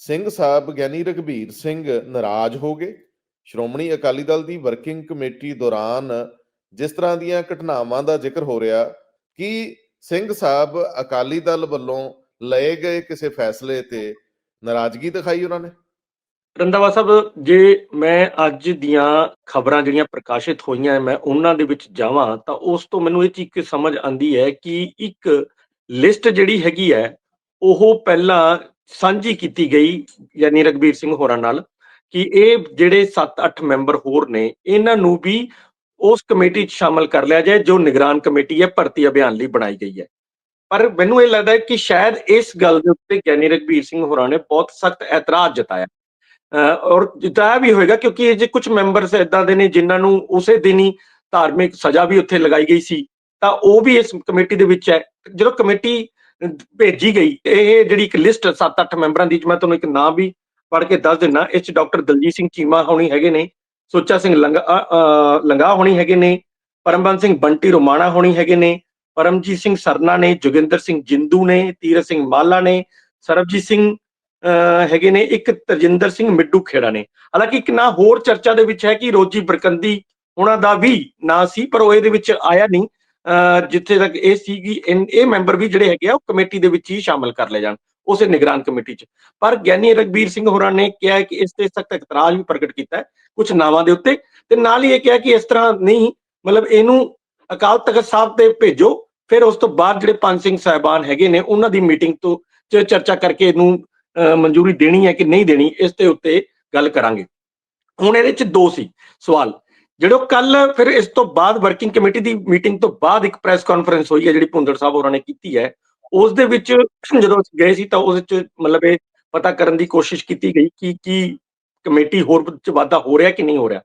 ਸਿੰਘ ਸਾਹਿਬ ਗਿਆਨੀ ਰਘਬੀਰ ਸਿੰਘ ਨਾਰਾਜ਼ ਹੋ ਗਏ। ਸ਼੍ਰੋਮਣੀ ਅਕਾਲੀ ਦਲ ਦੀ ਵਰਕਿੰਗ ਕਮੇਟੀ ਦੌਰਾਨ ਜਿਸ ਤਰ੍ਹਾਂ ਦੀਆਂ ਘਟਨਾਵਾਂ ਦਾ ਜ਼ਿਕਰ ਹੋ ਰਿਹਾ, ਕਿ ਸਿੰਘ ਸਾਹਿਬ ਅਕਾਲੀ ਦਲ ਵੱਲੋਂ ਲਏ ਗਏ ਕਿਸੇ ਫੈਸਲੇ ਤੇ ਨਾਰਾਜ਼ਗੀ ਦਿਖਾਈ ਉਹਨਾਂ ਨੇ? ਰੰਦਾਵਾ ਸਾਹਿਬ, ਜੇ ਮੈਂ ਅੱਜ ਦੀਆਂ ਖਬਰਾਂ ਜਿਹੜੀਆਂ ਪ੍ਰਕਾਸ਼ਿਤ ਹੋਈਆਂ ਮੈਂ ਉਹਨਾਂ ਦੇ ਵਿੱਚ ਜਾਵਾਂ, ਤਾਂ ਉਸ ਤੋਂ ਮੈਨੂੰ ਇਹ ਚੀਜ਼ ਸਮਝ ਆਂਦੀ ਹੈ ਕਿ ਇੱਕ ਲਿਸਟ ਜਿਹੜੀ ਹੈਗੀ ਹੈ, ਉਹ ਪਹਿਲਾਂ ਸਾਂਝੀ ਕੀਤੀ ਗਈ ਯਾਨੀ ਰਗਬੀਰ ਸਿੰਘ ਹੋਰਾਂ ਨਾਲ ਕਿ ਇਹ ਜਿਹੜੇ 7-8 ਮੈਂਬਰ ਹੋਰ ਨੇ, ਇਹਨਾਂ ਨੂੰ ਵੀ ਉਸ ਕਮੇਟੀ 'ਚ ਸ਼ਾਮਲ ਕਰ ਲਿਆ ਜਾਏ, ਜੋ ਨਿਗਰਾਨ ਕਮੇਟੀ ਹੈ, ਭਰਤੀ ਅਭਿਆਨ ਲਈ ਬਣਾਈ ਗਈ ਹੈ। ਪਰ ਮੈਨੂੰ ਇਹ ਲੱਗਦਾ ਹੈ ਕਿ ਸ਼ਾਇਦ ਇਸ ਗੱਲ ਦੇ ਉੱਤੇ ਗਿਆਨੀ ਰਗਬੀਰ ਸਿੰਘ ਹੋਰਾਂ ਨੇ ਬਹੁਤ ਸਖਤ ਇਤਰਾਜ਼ ਜਤਾਇਆ। ਔਰ ਜਤਾਇਆ ਵੀ ਹੋਏਗਾ ਕਿਉਂਕਿ ਇਹ ਜੇ ਕੁਝ ਮੈਂਬਰਸ ਇਦਾਂ ਦੇ ਨੇ ਜਿਨ੍ਹਾਂ ਨੂੰ ਉਸੇ ਦਿਨ ਹੀ ਧਾਰਮਿਕ ਸਜ਼ਾ ਵੀ ਉੱਥੇ ਲਗਾਈ ਗਈ ਸੀ, ਤਾਂ ਉਹ ਵੀ ਇਸ ਕਮੇਟੀ ਦੇ ਵਿੱਚ ਹੈ। ਜਦੋਂ ਕਮੇਟੀ ਭੇਜੀ ਗਈ। ਇਹ ਜਿਹੜੀ ਇੱਕ ਲਿਸਟ 7-8 ਮੈਂਬਰਾਂ ਦੀ, ਮੈਂ ਤੁਹਾਨੂੰ ਇੱਕ ਨਾਮ ਵੀ ਪੜ੍ਹ ਕੇ ਦੱਸ ਦਿੰਨਾ। ਇਸ ਚ ਡਾਕਟਰ ਦਲਜੀਤ ਸਿੰਘ ਚੀਮਾ ਹੋਣੀ ਹੈਗੇ ਨੇ, ਸੁੱਚਾ ਸਿੰਘ ਲੰਗਾ ਲੰਗਾ ਹੋਣੀ ਹੈਗੇ ਨੇ, ਪਰਮਬੰਸ ਸਿੰਘ ਬੰਟੀ ਰੋਮਾਣਾ ਹੋਣੀ ਹੈਗੇ ਨੇ, ਪਰਮਜੀਤ ਸਿੰਘ ਸਰਨਾ ਨੇ, ਜੋਗਿੰਦਰ ਸਿੰਘ ਜਿੰਦੂ ਨੇ ਤੀਰਤ ਸਿੰਘ ਮਾਲਾ ਨੇ, ਸਰਬਜੀਤ ਸਿੰਘ ਹੈਗੇ ਨੇ, ਇੱਕ ਤਰਜਿੰਦਰ ਸਿੰਘ ਮਿੱਡੂ ਖੇੜਾ ਨੇ। ਹਾਲਾਂਕਿ ਇੱਕ ਨਾ ਹੋਰ ਚਰਚਾ ਦੇ ਵਿੱਚ ਹੈ ਕਿ ਰੋਜੀ ਬਰਕੰਦੀ ਉਹਨਾਂ ਦਾ ਵੀ ਨਾਂ ਸੀ, ਪਰ ਉਹ ਇਹਦੇ ਵਿੱਚ ਆਇਆ ਨਹੀਂ। ਜਿੱਥੇ ਤੱਕ ਇਹ ਸੀ ਕਿ ਇਹ ਮੈਂਬਰ ਵੀ ਜਿਹੜੇ ਹੈਗੇ ਆ, ਉਹ ਕਮੇਟੀ ਦੇ ਵਿੱਚ ਹੀ ਸ਼ਾਮਲ ਕਰ ਲਏ ਜਾਣ, ਉਸੇ ਨਿਗਰਾਨ ਕਮੇਟੀ 'ਚ। ਪਰ ਗਿਆਨੀ ਰਗਬੀਰ ਸਿੰਘ ਹੋਰਾਂ ਨੇ ਕਿਹਾ ਕਿ ਇਸ ਤੇ ਸਖਤ ਇਤਰਾਜ਼ ਵੀ ਪ੍ਰਗਟ ਕੀਤਾ ਹੈ, ਕੁਝ ਨਾਵਾਂ ਦੇ ਉੱਤੇ। ਤੇ ਨਾਲ ਹੀ ਇਹ ਕਿਹਾ ਕਿ ਇਸ ਤਰ੍ਹਾਂ ਨਹੀਂ, ਮਤਲਬ ਇਹਨੂੰ ਅਕਾਲ ਤਖਤ ਸਾਹਿਬ ਤੇ ਭੇਜੋ, ਫਿਰ ਉਸ ਤੋਂ ਬਾਅਦ ਜਿਹੜੇ ਪੰਜ ਸਿੰਘ ਸਾਹਿਬਾਨ ਹੈਗੇ ਨੇ, ਉਹਨਾਂ ਦੀ ਮੀਟਿੰਗ ਤੋਂ ਚਰਚਾ ਕਰਕੇ ਇਹਨੂੰ ਮਨਜ਼ੂਰੀ ਦੇਣੀ ਹੈ ਕਿ ਨਹੀਂ ਦੇਣੀ, ਇਸ ਦੇ ਉੱਤੇ ਗੱਲ ਕਰਾਂਗੇ। ਹੁਣ ਇਹਦੇ ਚ ਦੋ ਸੀ ਸਵਾਲ। ਜਿਹੜੋ ਕੱਲ ਫਿਰ ਇਸ ਤੋਂ ਬਾਅਦ ਵਰਕਿੰਗ ਕਮੇਟੀ ਦੀ ਮੀਟਿੰਗ ਤੋਂ ਬਾਅਦ ਇੱਕ ਪ੍ਰੈਸ ਕਾਨਫਰੰਸ ਹੋਈ ਹੈ, ਜਿਹੜੀ ਭੁੰਦੜ ਸਾਹਿਬ ਹੋਰਾਂ ਨੇ ਕੀਤੀ ਹੈ, ਉਸ ਦੇ ਵਿੱਚ ਜਦੋਂ ਅਸੀਂ ਗਏ ਸੀ ਤਾਂ ਉਸ ਵਿੱਚ ਮਤਲਬ ਇਹ ਪਤਾ ਕਰਨ ਦੀ ਕੋਸ਼ਿਸ਼ ਕੀਤੀ ਗਈ ਕਿ ਕੀ ਕਮੇਟੀ ਹੋਰ ਚ ਵਾਧਾ ਹੋ ਰਿਹਾ ਕਿ ਨਹੀਂ ਹੋ ਰਿਹਾ।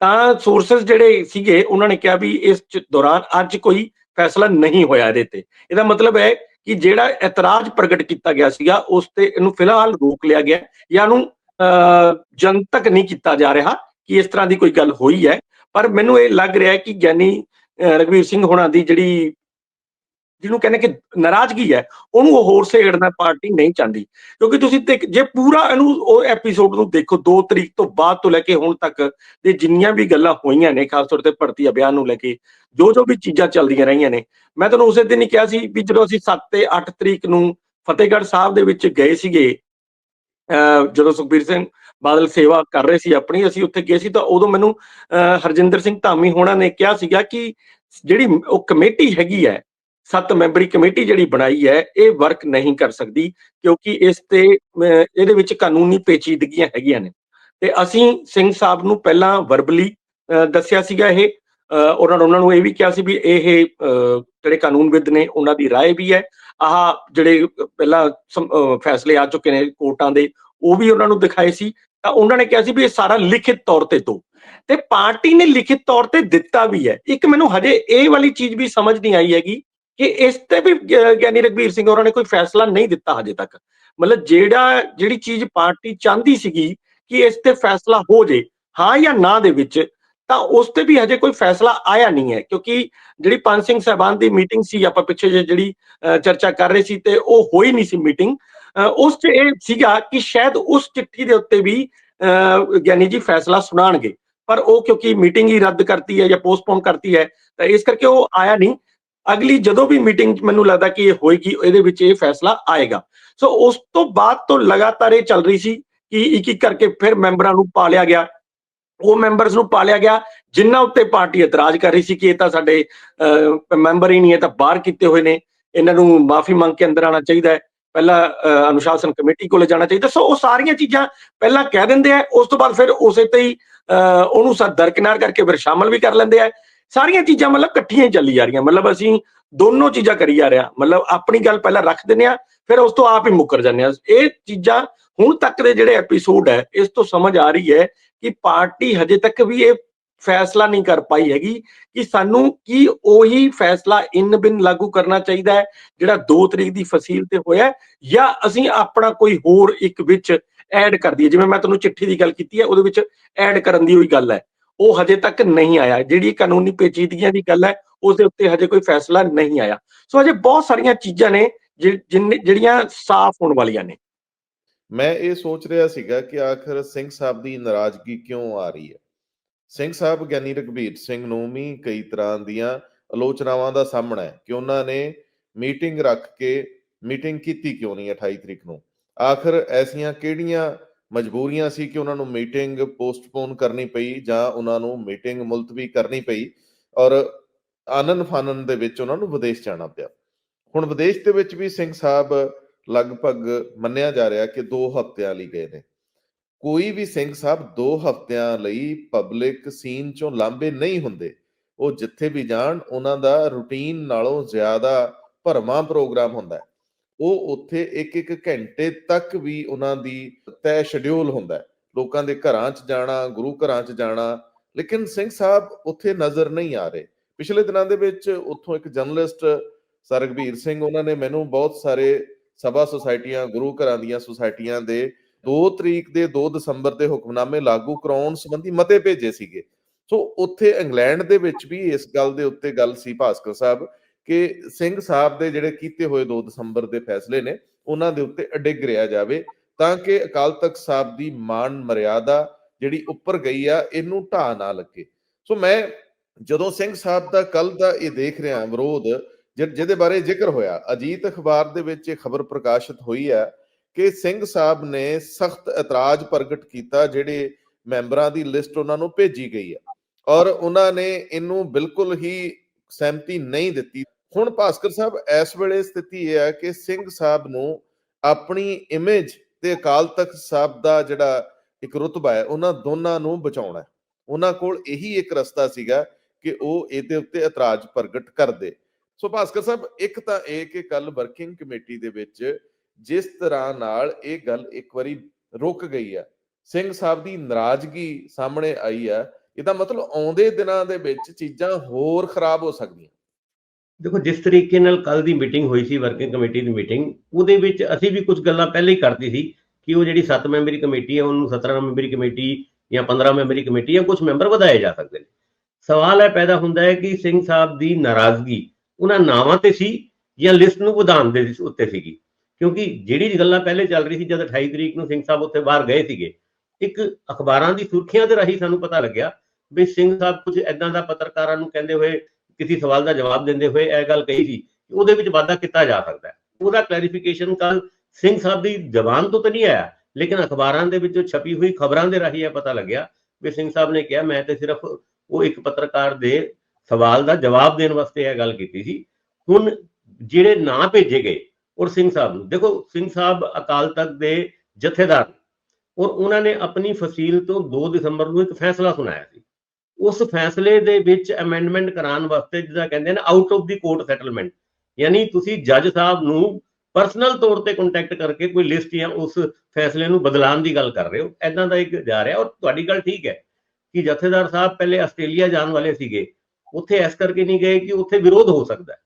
ਤਾਂ ਸੋਰਸਸ ਜਿਹੜੇ ਸੀਗੇ, ਉਹਨਾਂ ਨੇ ਕਿਹਾ ਵੀ ਇਸ ਦੌਰਾਨ ਅੱਜ ਕੋਈ ਫੈਸਲਾ ਨਹੀਂ ਹੋਇਆ ਇਹਦੇ ਤੇ। ਇਹਦਾ ਮਤਲਬ ਹੈ ਕਿ ਜਿਹੜਾ ਇਤਰਾਜ਼ ਪ੍ਰਗਟ ਕੀਤਾ ਗਿਆ ਸੀਗਾ, ਉਸ ਤੇ ਇਹਨੂੰ ਫਿਲਹਾਲ ਰੋਕ ਲਿਆ ਗਿਆ ਜਾਂ ਨੂੰ ਜਨਤਕ ਨਹੀਂ ਕੀਤਾ ਜਾ ਰਿਹਾ ਕਿ ਇਸ ਤਰ੍ਹਾਂ ਦੀ ਕੋਈ ਗੱਲ ਹੋਈ ਹੈ। ਪਰ ਮੈਨੂੰ ਇਹ ਲੱਗ ਰਿਹਾ ਕਿ ਗਿਆਨੀ ਰਗਵੀਰ ਸਿੰਘ ਹੋਣਾ ਦੀ ਜਿਹੜੀ ਜਿਹਨੂੰ ਕਹਿੰਦੇ ਕਿ ਨਾਰਾਜ਼ਗੀ ਹੈ, ਉਹਨੂੰ ਉਹ ਹੋਰ ਸੇੜਨਾ ਪਾਰਟੀ ਨਹੀਂ ਚਾਹੁੰਦੀ। ਕਿਉਂਕਿ ਤੁਸੀਂ ਜੇ ਪੂਰਾ ਇਹਨੂੰ ਉਹ ਐਪੀਸੋਡ ਨੂੰ ਦੇਖੋ 2 ਤਰੀਕ ਤੋਂ ਬਾਅਦ ਤੋਂ ਲੈ ਕੇ ਹੁਣ ਤੱਕ ਤੇ ਜਿੰਨੀਆਂ ਵੀ ਗੱਲਾਂ ਹੋਈਆਂ ਨੇ, ਖਾਸ ਤੌਰ ਤੇ ਭਰਤੀ ਅਭਿਆਨ ਨੂੰ ਲੈ ਕੇ, ਜੋ ਜੋ ਵੀ ਚੀਜ਼ਾਂ ਚੱਲਦੀਆਂ ਰਹੀਆਂ ਨੇ, ਮੈਂ ਤੁਹਾਨੂੰ ਉਸੇ ਦਿਨ ਹੀ ਕਿਹਾ ਸੀ ਵੀ ਜਦੋਂ ਅਸੀਂ 7 ਤੇ 8 ਤਰੀਕ ਨੂੰ ਫਤਿਹਗੜ੍ਹ ਸਾਹਿਬ ਦੇ ਵਿੱਚ ਗਏ ਸੀਗੇ ਜਦੋਂ ਸੁਖਬੀਰ ਸਿੰਘ ਬਾਦਲ ਸੇਵਾ ਕਰ ਰਹੇ ਸੀ ਆਪਣੀ ਅਸੀਂ ਉੱਥੇ ਗਏ ਸੀ ਤਾਂ ਉਦੋਂ ਮੈਨੂੰ ਹਰਜਿੰਦਰ ਸਿੰਘ ਧਾਮੀ ਹੋਣਾ ਨੇ ਕਿਹਾ ਸੀਗਾ ਕਿ ਜਿਹੜੀ ਉਹ ਕਮੇਟੀ ਹੈਗੀ ਹੈ ਸੱਤ ਮੈਂਬਰੀ ਕਮੇਟੀ ਜਿਹੜੀ ਬਣਾਈ ਹੈ ਇਹ ਵਰਕ ਨਹੀਂ ਕਰ ਸਕਦੀ ਕਿਉਂਕਿ ਇਸ ਤੇ ਇਹਦੇ ਵਿੱਚ ਕਾਨੂੰਨੀ ਪੇਚੀਦਗੀਆਂ ਹੈਗੀਆਂ ਨੇ ਤੇ ਅਸੀਂ ਸਿੰਘ ਸਾਹਿਬ ਨੂੰ ਪਹਿਲਾਂ ਵਰਬਲੀ ਦੱਸਿਆ ਸੀਗਾ ਇਹ ਉਹਨਾਂ ਨੇ ਉਹਨਾਂ ਨੂੰ ਇਹ ਵੀ ਕਿਹਾ ਸੀ ਵੀ ਇਹ ਜਿਹੜੇ ਕਾਨੂੰਨਵਿਦ ਨੇ ਉਹਨਾਂ ਦੀ رائے ਵੀ ਹੈ ਆਹ ਜਿਹੜੇ ਪਹਿਲਾਂ ਫੈਸਲੇ ਆ ਚੁੱਕੇ ਨੇ ਕੋਰਟਾਂ ਦੇ ਉਹ ਵੀ ਉਹਨਾਂ ਨੂੰ ਦਿਖਾਏ ਸੀ, ਤਾਂ ਉਹਨਾਂ ਨੇ ਕਿਹਾ ਸੀ ਵੀ ਇਹ ਸਾਰਾ ਲਿਖਿਤ ਤੌਰ ਤੇ ਦੋ। ਤੇ ਪਾਰਟੀ ਨੇ ਲਿਖਿਤ ਤੌਰ ਤੇ ਦਿੱਤਾ ਵੀ ਹੈ। ਇੱਕ ਮੈਨੂੰ ਹਜੇ ਇਹ ਵਾਲੀ ਚੀਜ਼ ਵੀ ਸਮਝ ਨਹੀਂ ਆਈ ਹੈਗੀ ਕਿ ਇਸ ਤੇ ਵੀ ਗਿਆਨੀ ਰਗਵੀਰ ਸਿੰਘ ਹੋਰਾਂ ਨੇ ਕੋਈ ਫੈਸਲਾ ਨਹੀਂ ਦਿੱਤਾ ਹਜੇ ਤੱਕ। ਮਤਲਬ ਜਿਹੜਾ, ਜਿਹੜੀ ਚੀਜ਼ ਪਾਰਟੀ ਚਾਹੁੰਦੀ ਸੀਗੀ ਕਿ ਇਸ ਤੇ ਫੈਸਲਾ ਹੋ ਜੇ, ਹਾਂ ਜਾਂ ਨਾ ਦੇ ਵਿੱਚ, ਤਾਂ ਉਸ ਤੇ ਵੀ ਹਜੇ ਕੋਈ ਫੈਸਲਾ ਆਇਆ ਨਹੀਂ ਹੈ। ਕਿਉਂਕਿ ਜਿਹੜੀ ਪੰਜ ਸਿੰਘ ਸਹਿਬਾਨ ਦੀ ਮੀਟਿੰਗ ਸੀ, ਆਪਾਂ ਪਿੱਛੇ ਜਿਹੜੀ ਚਰਚਾ ਕਰ ਰਹੇ ਸੀ ਤੇ ਉਹ ਹੋਈ ਨਹੀਂ ਸੀ ਮੀਟਿੰਗ। ਉਸ 'ਚ ਇਹ ਸੀਗਾ ਕਿ ਸ਼ਾਇਦ ਉਸ ਚਿੱਠੀ ਦੇ ਉੱਤੇ ਵੀ ਗਿਆਨੀ ਜੀ ਫੈਸਲਾ ਸੁਣਾਣਗੇ ਪਰ ਉਹ ਕਿਉਂਕਿ ਮੀਟਿੰਗ ਹੀ ਰੱਦ ਕਰਤੀ ਹੈ ਜਾਂ ਪੋਸਟਪੋਨ ਕਰਤੀ ਹੈ, ਤਾਂ ਇਸ ਕਰਕੇ ਉਹ ਆਇਆ ਨਹੀਂ। ਅਗਲੀ ਜਦੋਂ ਵੀ ਮੀਟਿੰਗ ਮੈਨੂੰ ਲੱਗਦਾ ਕਿ ਇਹ ਹੋਏਗੀ, ਇਹਦੇ ਵਿੱਚ ਇਹ ਫੈਸਲਾ ਆਏਗਾ। ਸੋ ਉਸ ਤੋਂ ਬਾਅਦ ਤੋਂ ਲਗਾਤਾਰ ਇਹ ਚੱਲ ਰਹੀ ਸੀ ਕਿ ਇੱਕ ਇੱਕ ਕਰਕੇ ਫਿਰ ਮੈਂਬਰਾਂ ਨੂੰ ਪਾਲਿਆ ਗਿਆ। ਉਹ ਮੈਂਬਰਸ ਨੂੰ ਪਾਲਿਆ ਗਿਆ, ਜਿਨ੍ਹਾਂ ਉੱਤੇ ਪਾਰਟੀ ਇਤਰਾਜ਼ ਕਰ ਰਹੀ ਸੀ ਕਿ ਇਹ ਤਾਂ ਸਾਡੇ ਮੈਂਬਰ ਹੀ ਨਹੀਂ, ਇਹ ਤਾਂ ਬਾਹਰ ਕੀਤੇ ਹੋਏ ਨੇ। ਇਹਨਾਂ ਨੂੰ ਮਾਫੀ ਮੰਗ ਕੇ ਅੰਦਰ ਆਣਾ ਚਾਹੀਦਾ ਹੈ। ਪਹਿਲਾਂ ਅਨੁਸ਼ਾਸਨ ਕਮੇਟੀ ਕੋਲੇ ਜਾਣਾ ਚਾਹੀਦਾ। ਸੋ ਉਹ ਸਾਰੀਆਂ ਚੀਜ਼ਾਂ ਪਹਿਲਾਂ ਕਹਿ ਦਿੰਦੇ ਆ, ਉਸ ਤੋਂ ਬਾਅਦ ਫਿਰ ਉਸੇ ਤੇ ਹੀ ਉਹਨੂੰ ਦਰਕਿਨਾਰ ਕਰਕੇ ਫਿਰ ਸ਼ਾਮਲ ਵੀ ਕਰ ਲੈਂਦੇ ਆ। ਸਾਰੀਆਂ ਚੀਜ਼ਾਂ ਮਤਲਬ ਇਕੱਠੀਆਂ ਹੀ ਚੱਲੀ ਜਾ ਰਹੀਆਂ। ਮਤਲਬ ਅਸੀਂ ਦੋਨੋਂ ਚੀਜ਼ਾਂ ਕਰੀ ਜਾ ਰਿਹਾ ਮਤਲਬ ਆਪਣੀ ਗੱਲ ਪਹਿਲਾਂ ਰੱਖ ਦਿੰਦੇ ਆ ਫਿਰ ਉਸ ਤੋਂ ਆਪ ਹੀ ਮੁੱਕਰ ਜਾਂਦੇ ਆ ਇਹ ਚੀਜ਼ਾਂ ਹੁਣ ਤੱਕ ਦੇ ਜਿਹੜੇ ਐਪੀਸੋਡ ਹੈ, ਇਸ ਤੋਂ ਸਮਝ ਆ ਰਹੀ ਹੈ ਕਿ ਪਾਰਟੀ ਹਜੇ ਤੱਕ ਵੀ ਇਹ ਫੈਸਲਾ ਨਹੀਂ ਕਰ ਪਾਈ ਹੈਗੀ ਕਿ ਸਾਨੂੰ ਕੀ ਉਹੀ ਫੈਸਲਾ ਇਨ ਬਿਨ ਲਾਗੂ ਕਰਨਾ ਚਾਹੀਦਾ ਹੈ, ਜਿਹੜਾ 2 ਤਰੀਕ ਦੀ ਫਸੀਲ ਤੇ ਹੋਇਆ ਜਾਂ ਅਸੀਂ ਆਪਣਾ ਕੋਈ ਹੋਰ ਇੱਕ ਵਿੱਚ ਐਡ ਕਰ ਦਈਏ। ਜਿਵੇਂ ਮੈਂ ਤੁਹਾਨੂੰ ਚਿੱਠੀ ਦੀ ਗੱਲ ਕੀਤੀ ਹੈ, ਉਹਦੇ ਵਿੱਚ ਐਡ ਕਰਨ ਦੀ ਹੋਈ ਗੱਲ ਹੈ। ਉਹ ਹਜੇ ਤੱਕ ਨਹੀਂ ਆਇਆ। ਜਿਹੜੀ ਕਾਨੂੰਨੀ ਪੇਚੀਦਗੀਆਂ ਦੀ ਗੱਲ ਹੈ ਉਸ ਦੇ ਉੱਤੇ ਹਜੇ ਕੋਈ ਫੈਸਲਾ ਨਹੀਂ ਆਇਆ। ਸੋ ਹਜੇ ਬਹੁਤ ਸਾਰੀਆਂ ਚੀਜ਼ਾਂ ਨੇ ਜਿਹੜੀਆਂ ਸਾਫ਼ ਹੋਣ ਵਾਲੀਆਂ ਨੇ। ਮੈਂ ਇਹ ਸੋਚ ਰਿਹਾ ਸੀਗਾ ਕਿ ਆਖਰ ਸਿੰਘ ਸਾਹਿਬ ਦੀ ਨਾਰਾਜ਼ਗੀ ਕਿਉਂ ਆ ਰਹੀ ਹੈ? ਸਿੰਘ ਸਾਹਿਬ ਗਿਆਨੀ ਰਘਬੀਰ ਸਿੰਘ ਨੂੰ ਵੀ ਕਈ ਤਰ੍ਹਾਂ ਦੀਆਂ ਆਲੋਚਨਾਵਾਂ ਦਾ ਸਾਹਮਣਾ ਹੈ ਕਿ ਉਹਨਾਂ ਨੇ ਮੀਟਿੰਗ ਰੱਖ ਕੇ ਮੀਟਿੰਗ ਕੀਤੀ ਕਿਉਂ ਨਹੀਂ 28 ਤਰੀਕ ਨੂੰ? ਆਖਰ ਐਸੀਆਂ ਕਿਹੜੀਆਂ ਮਜਬੂਰੀਆਂ ਸੀ ਕਿ ਉਹਨਾਂ ਨੂੰ ਮੀਟਿੰਗ ਪੋਸਟਪੋਨ ਕਰਨੀ ਪਈ ਜਾਂ ਉਹਨਾਂ ਨੂੰ ਮੀਟਿੰਗ ਮੁਲਤਵੀ ਕਰਨੀ ਪਈ ਔਰ ਆਨਨ ਫਾਨਨ ਦੇ ਵਿੱਚ ਉਹਨਾਂ ਨੂੰ ਵਿਦੇਸ਼ ਜਾਣਾ ਪਿਆ? ਹੁਣ ਵਿਦੇਸ਼ ਦੇ ਵਿੱਚ ਵੀ ਸਿੰਘ ਸਾਹਿਬ ਲਗਭਗ ਮੰਨਿਆ ਜਾ ਰਿਹਾ ਕਿ 2 ਹਫ਼ਤਿਆਂ ਲਈ ਗਏ ਨੇ। ਕੋਈ ਵੀ ਸਿੰਘ ਸਾਹਿਬ 2 ਹਫ਼ਤਿਆਂ ਲਈ ਪਬਲਿਕ ਸੀਨ ਚੋਂ ਲਾਂਬੇ ਨਹੀਂ ਹੁੰਦੇ। ਉਹ ਜਿੱਥੇ ਵੀ ਜਾਣ, ਉਹਨਾਂ ਦਾ ਰੂਟੀਨ ਨਾਲੋਂ ਜ਼ਿਆਦਾ ਭਰਵਾਂ ਪ੍ਰੋਗਰਾਮ ਹੁੰਦਾ ਹੈ। ਉਹ ਉੱਥੇ ਇੱਕ ਇੱਕ ਘੰਟੇ ਤੱਕ ਵੀ ਉਹਨਾਂ ਦੀ ਤੈਅ ਸ਼ਡਿਊਲ ਹੁੰਦਾ ਹੈ। ਲੋਕਾਂ ਦੇ ਘਰਾਂ 'ਚ ਜਾਣਾ, ਗੁਰੂ ਘਰਾਂ 'ਚ ਜਾਣਾ, ਲੇਕਿਨ ਸਿੰਘ ਸਾਹਿਬ ਉੱਥੇ ਨਜ਼ਰ ਨਹੀਂ ਆ ਰਹੇ। ਪਿਛਲੇ ਦਿਨਾਂ ਦੇ ਵਿੱਚ ਉੱਥੋਂ ਇੱਕ ਜਰਨਲਿਸਟ ਸਰਗਵੀਰ ਸਿੰਘ, ਉਹਨਾਂ ਨੇ ਮੈਨੂੰ ਬਹੁਤ ਸਾਰੇ ਸਭਾ ਸੁਸਾਇਟੀਆਂ ਗੁਰੂ ਘਰਾਂ ਦੀਆਂ ਸੁਸਾਇਟੀਆਂ ਦੇ 2 ਤਰੀਕ ਦੇ 2 ਦਸੰਬਰ ਦੇ ਹੁਕਮਨਾਮੇ ਲਾਗੂ ਕਰਾਉਣ ਸੰਬੰਧੀ ਮਤੇ ਭੇਜੇ ਸੀਗੇ। ਸੋ ਉੱਥੇ ਇੰਗਲੈਂਡ ਦੇ ਵਿੱਚ ਵੀ ਇਸ ਗੱਲ ਦੇ ਉੱਤੇ ਗੱਲ ਸੀ ਭਾਸਕਰ ਸਾਹਿਬ ਕਿ ਸਿੰਘ ਸਾਹਿਬ ਦੇ ਜਿਹੜੇ ਕੀਤੇ ਹੋਏ 2 ਦਸੰਬਰ ਦੇ ਫੈਸਲੇ ਨੇ, ਉਹਨਾਂ ਦੇ ਉੱਤੇ ਅਡਿੱਗ ਰਿਹਾ ਜਾਵੇ ਤਾਂ ਕਿ ਅਕਾਲ ਤਖਤ ਸਾਹਿਬ ਦੀ ਮਾਨ ਮਰਿਆਦਾ ਜਿਹੜੀ ਉੱਪਰ ਗਈ ਆ, ਇਹਨੂੰ ਢਾਹ ਨਾ ਲੱਗੇ। ਸੋ ਮੈਂ ਜਦੋਂ ਸਿੰਘ ਸਾਹਿਬ ਦਾ ਕੱਲ ਦਾ ਇਹ ਦੇਖ ਰਿਹਾ ਵਿਰੋਧ, ਜਿਹ- ਜਿਹਦੇ ਬਾਰੇ ਜ਼ਿਕਰ ਹੋਇਆ, ਅਜੀਤ ਅਖਬਾਰ ਦੇ ਵਿੱਚ ਇਹ ਖਬਰ ਪ੍ਰਕਾਸ਼ਿਤ ਹੋਈ ਹੈ ਕਿ ਸਿੰਘ ਸਾਹਿਬ ਨੇ ਸਖਤ ਇਤਰਾਜ਼ ਪ੍ਰਗਟ ਕੀਤਾ ਜਿਹੜੇ ਮੈਂਬਰਾਂ ਦੀ ਲਿਸਟ ਉਹਨਾਂ ਨੂੰ ਭੇਜੀ ਗਈ ਹੈ ਔਰ ਉਹਨਾਂ ਨੇ ਇਹਨੂੰ ਬਿਲਕੁਲ ਹੀ ਸਹਿਮਤੀ ਨਹੀਂ ਦਿੱਤੀ। ਹੁਣ ਭਾਸਕਰ ਸਾਹਿਬ, ਇਸ ਵੇਲੇ ਸਥਿਤੀ ਇਹ ਹੈ ਕਿ ਸਿੰਘ ਸਾਹਿਬ ਨੂੰ ਆਪਣੀ ਇਮੇਜ ਤੇ ਅਕਾਲ ਤਖਤ ਸਾਹਿਬ ਦਾ ਜਿਹੜਾ ਇੱਕ ਰੁਤਬਾ ਹੈ, ਉਹਨਾਂ ਦੋਨਾਂ ਨੂੰ ਬਚਾਉਣਾ ਉਹਨਾਂ ਕੋਲ ਇਹੀ ਇੱਕ ਰਸਤਾ ਸੀਗਾ ਕਿ ਉਹ ਇਹਦੇ ਉੱਤੇ ਇਤਰਾਜ਼ ਪ੍ਰਗਟ ਕਰਦੇ। ਸੋ ਭਾਸਕਰ ਸਾਹਿਬ, ਇੱਕ ਤਾਂ ਇਹ ਕਿ ਕੱਲ ਵਰਕਿੰਗ ਕਮੇਟੀ ਦੇ ਵਿੱਚ ਜਿਸ ਤਰ੍ਹਾਂ ਨਾਲ ਇਹ ਗੱਲ ਇੱਕ ਵਾਰੀ ਰੁਕ ਗਈ ਹੈ ਸਿੰਘ ਸਾਹਿਬ ਦੀ ਨਾਰਾਜ਼ਗੀ ਸਾਹਮਣੇ ਆਈ ਹੈ ਇਹਦਾ ਮਤਲਬ ਆਉਂਦੇ ਦਿਨਾਂ ਦੇ ਵਿੱਚ ਚੀਜ਼ਾਂ ਹੋਰ ਖਰਾਬ ਹੋ ਸਕਦੀਆਂ। ਦੇਖੋ, ਜਿਸ ਤਰੀਕੇ ਨਾਲ ਕੱਲ ਦੀ ਮੀਟਿੰਗ ਹੋਈ ਸੀ, ਵਰਕਿੰਗ ਕਮੇਟੀ ਦੀ ਮੀਟਿੰਗ, ਉਹਦੇ ਵਿੱਚ ਅਸੀਂ ਵੀ ਕੁਝ ਗੱਲਾਂ ਪਹਿਲਾਂ ਹੀ ਕਰਤੀ ਸੀ ਕਿ ਉਹ ਜਿਹੜੀ 7 ਮੈਂਬਰੀ ਕਮੇਟੀ ਹੈ ਉਹਨੂੰ 17 ਮੈਂਬਰੀ ਕਮੇਟੀ ਜਾਂ 15 ਮੈਂਬਰੀ ਕਮੇਟੀ ਜਾਂ ਕੁਝ ਮੈਂਬਰ ਵਧਾਏ ਜਾ ਸਕਦੇ ਨੇ। ਸਵਾਲ ਹੈ ਪੈਦਾ ਹੁੰਦਾ ਹੈ ਕਿ ਸਿੰਘ ਸਾਹਿਬ ਦੀ ਨਾਰਾਜ਼ਗੀ ਉਹਨਾਂ ਨਾਵਾਂ ਤੇ ਸੀ ਜਾਂ ਲਿਸਟ ਨੂੰ ਵਧਾਉਣ ਦੇ ਉੱਤੇ ਸੀਗੀ? ਕਿਉਂਕਿ ਜਿਹੜੀ ਗੱਲਾਂ ਪਹਿਲੇ ਚੱਲ ਰਹੀ ਸੀ, ਜਦ 28 ਤਰੀਕ ਨੂੰ ਸਿੰਘ ਸਾਹਿਬ ਉੱਥੇ ਬਾਹਰ ਗਏ ਸੀਗੇ, ਇੱਕ ਅਖਬਾਰਾਂ ਦੀ ਸੁਰਖੀਆਂ ਦੇ ਰਾਹੀਂ ਸਾਨੂੰ ਪਤਾ ਲੱਗਿਆ ਵੀ ਸਿੰਘ ਸਾਹਿਬ ਕੁਝ ਐਦਾਂ ਦਾ ਪੱਤਰਕਾਰਾਂ ਨੂੰ ਕਹਿੰਦੇ ਹੋਏ, ਕਿਸੇ ਸਵਾਲ ਦਾ ਜਵਾਬ ਦਿੰਦੇ ਹੋਏ ਇਹ ਗੱਲ ਕਹੀ ਸੀ, ਕਿ ਉਹਦੇ ਵਿੱਚ ਵਾਧਾ ਕੀਤਾ ਜਾ ਸਕਦਾ ਹੈ। ਉਹਦਾ ਕਲੈਰੀਫਿਕੇਸ਼ਨ ਕੱਲ ਸਿੰਘ ਸਾਹਿਬ ਦੀ ਜ਼ਬਾਨ ਤੋਂ ਤਾਂ ਨਹੀਂ ਆਇਆ, ਲੇਕਿਨ ਅਖਬਾਰਾਂ ਦੇ ਵਿੱਚ ਛਪੀ ਹੋਈ ਖਬਰਾਂ ਦੇ ਰਾਹੀਂ ਇਹ ਪਤਾ ਲੱਗਿਆ ਵੀ ਸਿੰਘ ਸਾਹਿਬ ਨੇ ਕਿਹਾ, ਮੈਂ ਤੇ ਸਿਰਫ ਉਹ ਇੱਕ ਪੱਤਰਕਾਰ ਦੇ ਸਵਾਲ ਦਾ ਜਵਾਬ ਦੇਣ ਵਾਸਤੇ ਇਹ ਗੱਲ ਕੀਤੀ ਸੀ। ਹੁਣ ਜਿਹੜੇ ਨਾ ਭੇਜੇ ਗਏ ਔਰ ਸਿੰਘ ਸਾਹਿਬ ਨੂੰ। ਦੇਖੋ, ਸਿੰਘ ਸਾਹਿਬ ਅਕਾਲ ਤਖਤ ਦੇ ਜਥੇਦਾਰ ਔਰ ਉਹਨਾਂ ਨੇ ਆਪਣੀ ਫਸੀਲ ਤੋਂ 2 ਦਸੰਬਰ ਨੂੰ ਇੱਕ ਫੈਸਲਾ ਸੁਣਾਇਆ ਸੀ। ਉਸ ਫੈਸਲੇ ਦੇ ਵਿੱਚ ਅਮੈਂਡਮੈਂਟ ਕਰਾਉਣ ਵਾਸਤੇ ਜਿਹਦਾ ਕਹਿੰਦੇ ਨੇ out of the court settlement ਯਾਨੀ ਤੁਸੀਂ ਜੱਜ ਸਾਹਿਬ ਨੂੰ ਪਰਸਨਲ ਤੌਰ ਤੇ ਕੰਟੈਕਟ ਕਰਕੇ ਕੋਈ ਲਿਸਟ ਜਾਂ ਉਸ ਫੈਸਲੇ ਨੂੰ ਬਦਲਾਉਣ ਦੀ ਗੱਲ ਕਰ ਰਹੇ ਹੋ। ਐਦਾਂ ਦਾ ਇੱਕ ਜਾ ਰਿਹਾ। ਔਰ ਤੁਹਾਡੀ ਗੱਲ ਠੀਕ ਹੈ ਕਿ ਜਥੇਦਾਰ ਸਾਹਿਬ ਪਹਿਲੇ ਆਸਟ੍ਰੇਲੀਆ ਜਾਣ ਵਾਲੇ ਸੀਗੇ। ਉੱਥੇ ਇਸ ਕਰਕੇ ਨਹੀਂ ਗਏ ਕਿ ਉੱਥੇ ਵਿਰੋਧ ਹੋ ਸਕਦਾ ਹੈ।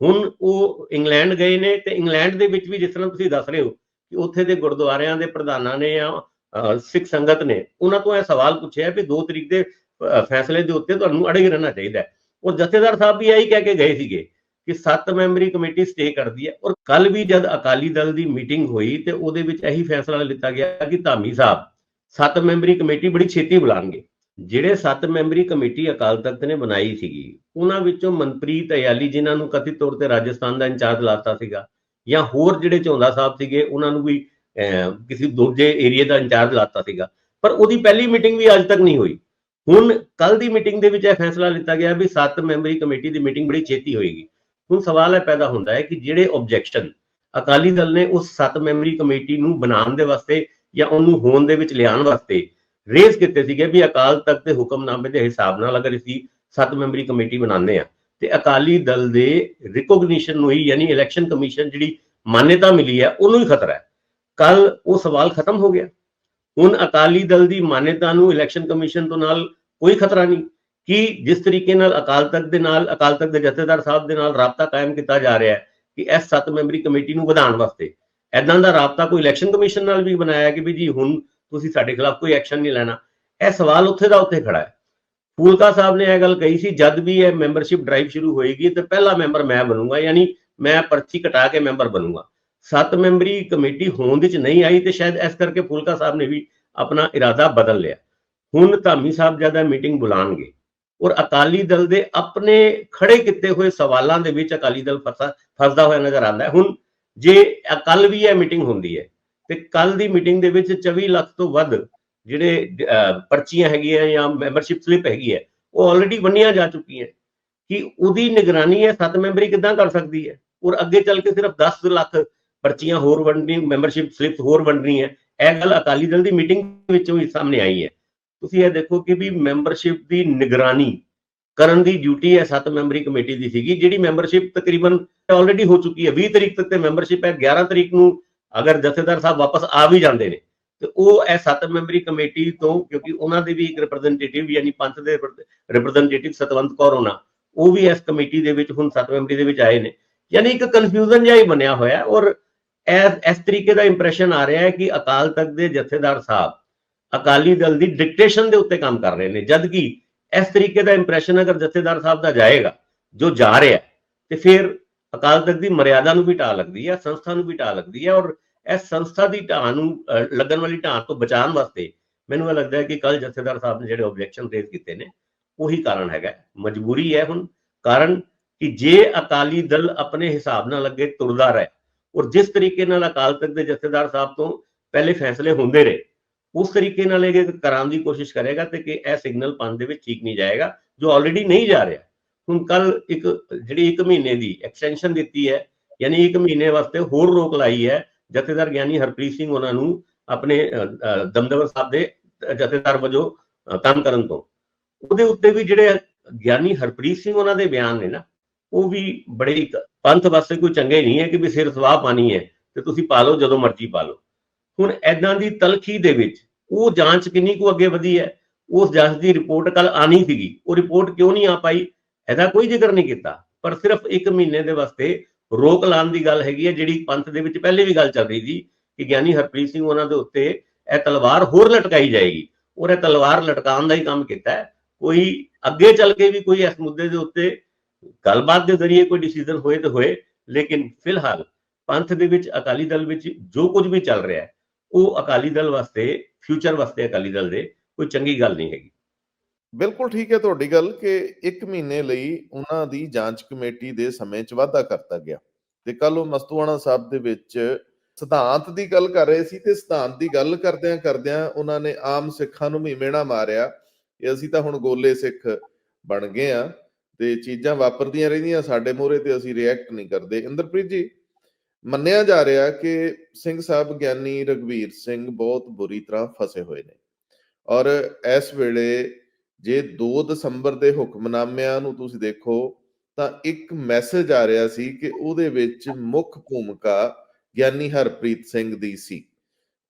ਹੁਣ ਉਹ ਇੰਗਲੈਂਡ ਗਏ ਨੇ ਤੇ ਇੰਗਲੈਂਡ ਦੇ ਵਿੱਚ ਵੀ ਜਿਸ ਤਰ੍ਹਾਂ ਤੁਸੀਂ ਦੱਸ ਰਹੇ ਹੋ ਕਿ ਉੱਥੇ ਦੇ ਗੁਰਦੁਆਰਿਆਂ ਦੇ ਪ੍ਰਧਾਨਾਂ ਨੇ ਜਾਂ ਸਿੱਖ ਸੰਗਤ ਨੇ, ਉਹਨਾਂ ਤੋਂ ਇਹ ਸਵਾਲ ਪੁੱਛਿਆ ਵੀ 2 ਤਰੀਕ ਦੇ ਫੈਸਲੇ ਦੇ ਉੱਤੇ ਤੁਹਾਨੂੰ ਅੜਿਗ ਰਹਿਣਾ ਚਾਹੀਦਾ ਹੈ। ਔਰ ਜਥੇਦਾਰ ਸਾਹਿਬ ਵੀ ਇਹੀ ਕਹਿ ਕੇ ਗਏ ਸੀਗੇ ਕਿ 7 ਮੈਂਬਰੀ ਕਮੇਟੀ ਸਟੇ ਕਰਦੀ ਹੈ ਔਰ ਕੱਲ ਵੀ ਜਦ ਅਕਾਲੀ ਦਲ ਦੀ ਮੀਟਿੰਗ ਹੋਈ ਤੇ ਉਹਦੇ ਵਿੱਚ ਇਹੀ ਫੈਸਲਾ ਲਿੱਤਾ ਗਿਆ ਕਿ ਧਾਮੀ ਸਾਹਿਬ 7 ਮੈਂਬਰੀ ਕਮੇਟੀ ਬੜੀ ਛੇਤੀ ਬੁਲਾਣਗੇ। ਜਿਹੜੇ 7 ਮੈਂਬਰੀ ਕਮੇਟੀ ਅਕਾਲ ਤਖਤ ਨੇ ਬਣਾਈ ਸੀਗੀ, ਉਹਨਾਂ ਵਿੱਚੋਂ ਮਨਪ੍ਰੀਤ ਅਯਾਲੀ ਜਿਨ੍ਹਾਂ ਨੂੰ ਕਥਿਤ ਤੌਰ ਤੇ ਰਾਜਸਥਾਨ ਦਾ ਇੰਚਾਰਜ ਲਾਤਾ ਸੀਗਾ ਜਾਂ ਹੋਰ ਜਿਹੜੇ ਝੌਂਦਾ ਸਾਹਿਬ ਸੀਗੇ, ਉਹਨਾਂ ਨੂੰ ਵੀ ਕਿਸੇ ਦੂਜੇ ਏਰੀਆ ਦਾ ਇੰਚਾਰਜ ਲਾਤਾ ਸੀਗਾ। ਪਰ ਉਹਦੀ ਪਹਿਲੀ ਮੀਟਿੰਗ ਵੀ ਅੱਜ ਤੱਕ ਨਹੀਂ ਹੋਈ। ਹੁਣ ਕੱਲ ਦੀ ਮੀਟਿੰਗ ਦੇ ਵਿੱਚ ਇਹ ਫੈਸਲਾ ਲਿੱਤਾ ਗਿਆ ਵੀ 7 ਮੈਂਬਰੀ ਕਮੇਟੀ ਦੀ ਮੀਟਿੰਗ ਬੜੀ ਛੇਤੀ ਹੋਏਗੀ। ਹੁਣ ਸਵਾਲ ਇਹ ਪੈਦਾ ਹੁੰਦਾ ਹੈ ਕਿ ਜਿਹੜੇ ਆਬਜੈਕਸ਼ਨ ਅਕਾਲੀ ਦਲ ਨੇ ਉਸ 7 ਮੈਂਬਰੀ ਕਮੇਟੀ ਨੂੰ ਬਣਾਉਣ ਦੇ ਵਾਸਤੇ ਜਾਂ ਉਹਨੂੰ ਹੋਣ ਦੇ ਵਿੱਚ ਲਿਆਉਣ ਵਾਸਤੇ ਰੇਜ਼ ਕੀਤੇ ਸੀਗੇ ਵੀ ਅਕਾਲ ਤਖਤ ਦੇ ਹੁਕਮਨਾਮੇ ਦੇ ਹਿਸਾਬ ਨਾਲ ਅਗਰ ਅਸੀਂ 7 ਮੈਂਬਰੀ ਕਮੇਟੀ ਬਣਾਉਂਦੇ ਆ ਤੇ ਅਕਾਲੀ ਦਲ ਦੇ ਰਿਕੋਗਨੀਸ਼ਨ ਨੂੰ ਹੀ ਯਾਨੀ ਇਲੈਕਸ਼ਨ ਕਮਿਸ਼ਨ ਜਿਹੜੀ ਮਾਨਤਾ ਮਿਲੀ ਹੈ, ਉਹਨੂੰ ਹੀ ਖਤਰਾ ਹੈ। ਕੱਲ ਉਹ ਸਵਾਲ ਖਤਮ ਹੋ ਗਿਆ। ਹੁਣ ਅਕਾਲੀ ਦਲ ਦੀ ਮਾਨਤਾ ਨੂੰ ਇਲੈਕਸ਼ਨ ਕਮਿਸ਼ਨ ਤੋਂ ਨਾਲ ਕੋਈ ਖਤਰਾ ਨਹੀਂ। ਕਿ ਜਿਸ ਤਰੀਕੇ ਨਾਲ ਅਕਾਲ ਤਖਤ ਦੇ ਨਾਲ, ਅਕਾਲ ਤਖਤ ਦੇ ਜਥੇਦਾਰ ਸਾਹਿਬ ਦੇ ਨਾਲ ਰਾਬਤਾ ਕਾਇਮ ਕੀਤਾ ਜਾ ਰਿਹਾ ਹੈ ਕਿ ਇਸ 7 ਮੈਂਬਰੀ ਕਮੇਟੀ ਨੂੰ ਵਧਾਉਣ ਵਾਸਤੇ ਐਦਾਂ ਦਾ ਰਾਬਤਾ ਕੋਈ ਇਲੈਕਸ਼ਨ ਕਮਿਸ਼ਨ ਨਾਲ ਵੀ ਬਣਾਇਆ ਕਿ ਵੀ ਜੀ ਹੁਣ ਤੁਸੀਂ ਸਾਡੇ ਖਿਲਾਫ ਕੋਈ ਐਕਸ਼ਨ ਨਹੀਂ ਲੈਣਾ। ਇਹ ਸਵਾਲ ਉੱਥੇ ਦਾ ਉੱਥੇ ਖੜਾ ਹੈ। ਫੂਲਕਾ ਸਾਹਿਬ ਨੇ ਇਹ ਗੱਲ ਕਹੀ ਸੀ, ਜਦ ਵੀ ਇਹ ਮੈਂਬਰਸ਼ਿਪ ਡਰਾਈਵ ਸ਼ੁਰੂ ਹੋਏਗੀ, ਤੇ ਪਹਿਲਾ ਮੈਂਬਰ ਮੈਂ ਬਣੂੰਗਾ, ਯਾਨੀ ਮੈਂ ਪਰਚੀ ਕਟਾ ਕੇ ਮੈਂਬਰ ਬਣੂੰਗਾ। ਸੱਤ ਮੈਂਬਰੀ ਕਮੇਟੀ ਹੋਂਦ ਵਿੱਚ ਨਹੀਂ ਆਈ ਤੇ ਸ਼ਾਇਦ ਇਸ ਕਰਕੇ ਫੂਲਕਾ ਸਾਹਿਬ ਨੇ ਵੀ ਆਪਣਾ ਇਰਾਦਾ ਬਦਲ ਲਿਆ। ਹੁਣ ਧਾਮੀ ਸਾਹਿਬ ਜ਼ਿਆਦਾ ਮੀਟਿੰਗ ਬੁਲਾਣਗੇ, ਔਰ ਅਕਾਲੀ ਦਲ ਦੇ ਆਪਣੇ ਖੜੇ ਕੀਤੇ ਹੋਏ ਸਵਾਲਾਂ ਦੇ ਵਿੱਚ ਅਕਾਲੀ ਦਲ ਫਸਾ, ਫਸਦਾ ਹੋਇਆ ਨਜ਼ਰ ਆਉਂਦਾ ਹੈ। ਹੁਣ ਜੇ ਕੱਲ ਵੀ ਇਹ ਮੀਟਿੰਗ ਹੁੰਦੀ ਹੈ ਤੇ ਕੱਲ ਦੀ ਮੀਟਿੰਗ ਦੇ ਵਿੱਚ 24 ਲੱਖ ਤੋਂ ਵੱਧ ਜਿਹੜੇ ਪਰਚੀਆਂ ਹੈਗੀਆਂ ਜਾਂ ਮੈਂਬਰਸ਼ਿਪ ਸਲਿੱਪ ਹੈਗੀ ਹੈ, ਉਹ ਆਲਰੇਡੀ ਵੰਡੀਆਂ ਜਾ ਚੁੱਕੀਆਂ ਕਿ ਉਹਦੀ ਨਿਗਰਾਨੀ ਹੈ, ਸੱਤ ਮੈਂਬਰੀ ਕਿੱਦਾਂ ਕਰ ਸਕਦੀ ਹੈ? ਔਰ ਅੱਗੇ ਚੱਲ ਕੇ ਸਿਰਫ 10 ਲੱਖ ਪਰਚੀਆਂ ਹੋਰ ਵੰਡਣੀ ਮੈਂਬਰਸ਼ਿਪ ਸਲਿੱਪ ਹੋਰ ਵੰਡਣੀ ਹੈ। ਇਹ ਗੱਲ ਅਕਾਲੀ ਦਲ ਦੀ ਮੀਟਿੰਗ ਵਿੱਚੋਂ ਹੀ ਸਾਹਮਣੇ ਆਈ ਹੈ। ਤੁਸੀਂ ਇਹ ਦੇਖੋ ਕਿ ਵੀ ਮੈਂਬਰਸ਼ਿਪ ਦੀ ਨਿਗਰਾਨੀ ਕਰਨ ਦੀ ਡਿਊਟੀ ਹੈ ਸੱਤ ਮੈਂਬਰੀ ਕਮੇਟੀ ਦੀ ਸੀਗੀ, ਜਿਹੜੀ ਮੈਂਬਰਸ਼ਿਪ ਤਕਰੀਬਨ ਆਲਰੇਡੀ ਹੋ ਚੁੱਕੀ ਹੈ। 20 ਤਰੀਕ ਤੱਕ ਤੇ ਮੈਂਬਰਸ਼ਿਪ ਹੈ 11 ਤਰੀਕ ਨੂੰ ਅਗਰ ਜਥੇਦਾਰ ਸਾਹਿਬ ਵਾਪਸ ਆ ਵੀ ਜਾਂਦੇ ਨੇ, ਤੇ ਉਹ ਇਹ ਸੱਤ ਮੈਂਬਰੀ ਕਮੇਟੀ ਤੋਂ, ਕਿਉਂਕਿ ਉਹਨਾਂ ਦੇ ਵੀ ਇੱਕ ਰਿਪਰੈਜ਼ੈਂਟੇਟਿਵ ਯਾਨੀ ਪੰਥ ਦੇ ਰਿਪਰੈਜ਼ੈਂਟੇਟਿਵ ਸਤਵੰਤ ਕੌਰ ਹੋਣਾ, ਉਹ ਵੀ ਇਸ ਕਮੇਟੀ ਦੇ ਵਿੱਚ ਹੁਣ ਸੱਤ ਮੈਂਬਰੀ ਦੇ ਵਿੱਚ ਆਏ ਨੇ। ਯਾਨੀ ਇੱਕ ਕਨਫਿਊਜ਼ਨ ਜਿਹਾ ਹੀ ਬਣਿਆ ਹੋਇਆ ਔਰ ਇਹ, ਇਸ ਤਰੀਕੇ ਦਾ ਇੰਪ੍ਰੈਸ਼ਨ ਆ ਰਿਹਾ ਹੈ ਕਿ ਅਕਾਲ ਤਖਤ ਦੇ ਜਥੇਦਾਰ ਸਾਹਿਬ ਅਕਾਲੀ ਦਲ ਦੀ ਡਿਕਟੇਸ਼ਨ ਦੇ ਉੱਤੇ ਕੰਮ ਕਰ ਰਹੇ ਨੇ ਜਦ ਕਿ ਇਸ ਤਰੀਕੇ ਦਾ ਇੰਪ੍ਰੈਸ਼ਨ ਅਗਰ ਜਥੇਦਾਰ ਸਾਹਿਬ ਦਾ ਜਾਏਗਾ, ਜੋ ਜਾ ਰਿਹਾ ਤੇ ਫਿਰ ਅਕਾਲ ਤਖਤ ਦੀ ਮਰਿਆਦਾ ਨੂੰ ਵੀ ਢਾਹ ਲੱਗਦੀ ਹੈ ਸੰਸਥਾ ਨੂੰ ਵੀ ਢਾਹ ਲੱਗਦੀ ਹੈ ਔਰ ਇਸ ਸੰਸਥਾ ਦੀ ਢਾਹ ਨੂੰ ਲੱਗਣ ਵਾਲੀ ਢਾਹ ਤੋਂ ਬਚਾਉਣ ਵਾਸਤੇ ਮੈਨੂੰ ਇਹ ਲੱਗਦਾ ਹੈ ਕਿ ਕੱਲ ਜਥੇਦਾਰ ਸਾਹਿਬ ਨੇ ਜਿਹੜੇ ਆਬਜੈਕਸ਼ਨ ਰੇਜ਼ ਕੀਤੇ ਨੇ, ਉਹੀ ਕਾਰਨ ਹੈਗਾ। ਮਜਬੂਰੀ ਹੈ ਹੁਣ, ਕਾਰਨ ਕਿ ਜੇ ਅਕਾਲੀ ਦਲ ਆਪਣੇ ਹਿਸਾਬ ਨਾਲ ਅੱਗੇ ਤੁਰਦਾ ਰਹੇ ਔਰ ਜਿਸ ਤਰੀਕੇ ਨਾਲ ਅਕਾਲ ਤਖਤ ਦੇ ਜਥੇਦਾਰ ਸਾਹਿਬ ਤੋਂ ਪਹਿਲੇ ਫੈਸਲੇ ਹੁੰਦੇ ਰਹੇ, ਉਸ ਤਰੀਕੇ ਨਾਲ ਇਹ ਕਰਾਉਣ ਦੀ ਕੋਸ਼ਿਸ਼ ਕਰੇਗਾ ਤੇ ਕਿ ਇਹ ਸਿਗਨਲ ਪਾਉਣ ਦੇ ਵਿੱਚ ਠੀਕ ਨਹੀਂ ਜਾਏਗਾ, ਜੋ ਆਲਰੇਡੀ ਨਹੀਂ ਜਾ ਰਿਹਾ। ਹੁਣ ਕੱਲ ਇੱਕ ਜਿਹੜੀ 1 ਮਹੀਨੇ ਦੀ ਐਕਸਟੈਂਸ਼ਨ ਦਿੱਤੀ ਹੈ ਯਾਨੀ 1 ਮਹੀਨੇ ਵਾਸਤੇ ਹੋਰ ਰੋਕ ਲਾਈ ਹੈ ਜਥੇਦਾਰ ਗਿਆਨੀ ਹਰਪ੍ਰੀਤ ਸਿੰਘ ਉਹਨਾਂ ਨੂੰ ਆਪਣੇ ਅਹ, ਦਮਦਮਾ ਸਾਹਿਬ ਦੇ ਜਥੇਦਾਰ ਵਜੋਂ ਅਹ, ਕੰਮ ਕਰਨ ਤੋਂ। ਉਹਦੇ ਉੱਤੇ ਵੀ ਜਿਹੜੇ ਗਿਆਨੀ ਹਰਪ੍ਰੀਤ ਸਿੰਘ ਉਹਨਾਂ ਦੇ ਬਿਆਨ ਨੇ ਨਾ ਉਹ ਵੀ ਬੜੇ ਪੰਥ ਵਾਸਤੇ ਕੋਈ ਚੰਗੇ ਨਹੀਂ ਹੈ ਕਿ ਵੀ ਸਿਰ ਸਵਾਹ ਪਾਣੀ ਹੈ ਤੇ ਤੁਸੀਂ ਪਾ ਲਓ ਜਦੋਂ ਮਰਜ਼ੀ ਪਾ ਲਓ। ਹੁਣ ਐਦਾਂ ਦੀ ਤਲਖੀ ਦੇ ਵਿੱਚ ਉਹ ਜਾਂਚ ਕਿੰਨੀ ਕੁ ਅੱਗੇ ਵਧੀ ਹੈ? ਉਸ ਜਾਂਚ ਦੀ ਰਿਪੋਰਟ ਕੱਲ ਆਣੀ ਸੀਗੀ। ਉਹ ਰਿਪੋਰਟ ਕਿਉਂ ਨਹੀਂ ਆ ਪਾਈ? ਇਹਦਾ ਕੋਈ ਜ਼ਿਕਰ ਨਹੀਂ ਕੀਤਾ, ਪਰ ਸਿਰਫ 1 ਮਹੀਨੇ ਦੇ ਵਾਸਤੇ ਰੋਕ ਲਾਉਣ ਦੀ ਗੱਲ ਹੈਗੀ ਹੈ, ਜਿਹੜੀ ਪੰਥ ਦੇ ਵਿੱਚ ਪਹਿਲੇ ਵੀ ਗੱਲ ਚੱਲ ਰਹੀ ਸੀ ਕਿ ਗਿਆਨੀ ਹਰਪ੍ਰੀਤ ਸਿੰਘ ਉਹਨਾਂ ਦੇ ਉੱਤੇ ਇਹ ਤਲਵਾਰ ਹੋਰ ਲਟਕਾਈ ਜਾਏਗੀ ਔਰ ਇਹ ਤਲਵਾਰ ਲਟਕਾਉਣ ਦਾ ਹੀ ਕੰਮ ਕੀਤਾ ਹੈ। ਕੋਈ ਅੱਗੇ ਚੱਲ ਕੇ ਵੀ ਕੋਈ ਇਸ ਮੁੱਦੇ ਦੇ ਉੱਤੇ ਗੱਲਬਾਤ ਦੇ ਜ਼ਰੀਏ ਕੋਈ ਡਿਸੀਜਨ ਹੋਏ ਤੇ ਹੋਏ, ਲੇਕਿਨ ਫਿਲਹਾਲ ਪੰਥ ਦੇ ਵਿੱਚ ਅਕਾਲੀ ਦਲ ਵਿੱਚ ਜੋ ਕੁਝ ਵੀ ਚੱਲ ਰਿਹਾ ਹੈ, ਉਹ ਅਕਾਲੀ ਦਲ ਵਾਸਤੇ ਫਿਊਚਰ ਵਾਸਤੇ ਅਕਾਲੀ ਦਲ ਦੇ ਕੋਈ ਚੰਗੀ ਗੱਲ ਨਹੀਂ ਹੈਗੀ। ਬਿਲਕੁਲ ਠੀਕ ਹੈ ਤੁਹਾਡੀ ਗੱਲ ਕਿ 1 ਮਹੀਨੇ ਲਈ ਉਹਨਾਂ ਦੀ ਜਾਂਚ ਕਮੇਟੀ ਦੇ ਸਮੇਂ 'ਚ ਵਾਧਾ ਕਰਤਾ ਗਿਆ। ਤੇ ਕੱਲ ਉਹ ਮਸਤੂਆਣਾ ਸਾਹਿਬ ਦੇ ਵਿੱਚ ਸਿਧਾਂਤ ਦੀ ਗੱਲ ਕਰ ਰਹੇ ਸੀ ਤੇ ਸਿਧਾਂਤ ਦੀ ਗੱਲ ਕਰਦਿਆਂ ਕਰਦਿਆਂ ਉਹਨਾਂ ਨੇ ਆਮ ਸਿੱਖਾਂ ਨੂੰ ਵੀ ਮਿਹਣਾ ਮਾਰਿਆ ਕਿ ਅਸੀਂ ਤਾਂ ਹੁਣ ਗੋਲੇ ਸਿੱਖ ਬਣ ਗਏ ਆ ਤੇ ਚੀਜ਼ਾਂ ਵਾਪਰਦੀਆਂ ਰਹਿੰਦੀਆਂ ਸਾਡੇ ਮੂਹਰੇ ਤੇ ਅਸੀਂ ਰਿਐਕਟ ਨਹੀਂ ਕਰਦੇ। ਇੰਦਰਪ੍ਰੀਤ ਜੀ, ਮੰਨਿਆ ਜਾ ਰਿਹਾ ਕਿ ਸਿੰਘ ਸਾਹਿਬ ਗਿਆਨੀ ਰਗਵੀਰ ਸਿੰਘ ਬਹੁਤ ਬੁਰੀ ਤਰ੍ਹਾਂ ਫਸੇ ਹੋਏ ਨੇ ਔਰ ਇਸ ਵੇਲੇ ਜੇ 2 ਦਸੰਬਰ ਦੇ ਹੁਕਮਨਾਮਿਆਂ ਨੂੰ ਤੁਸੀਂ ਦੇਖੋ, ਤਾਂ ਇੱਕ ਮੈਸੇਜ ਆ ਰਿਹਾ ਸੀ ਕਿ ਉਹਦੇ ਵਿੱਚ ਮੁੱਖ ਭੂਮਿਕਾ ਗਿਆਨੀ ਹਰਪ੍ਰੀਤ ਸਿੰਘ ਦੀ ਸੀ।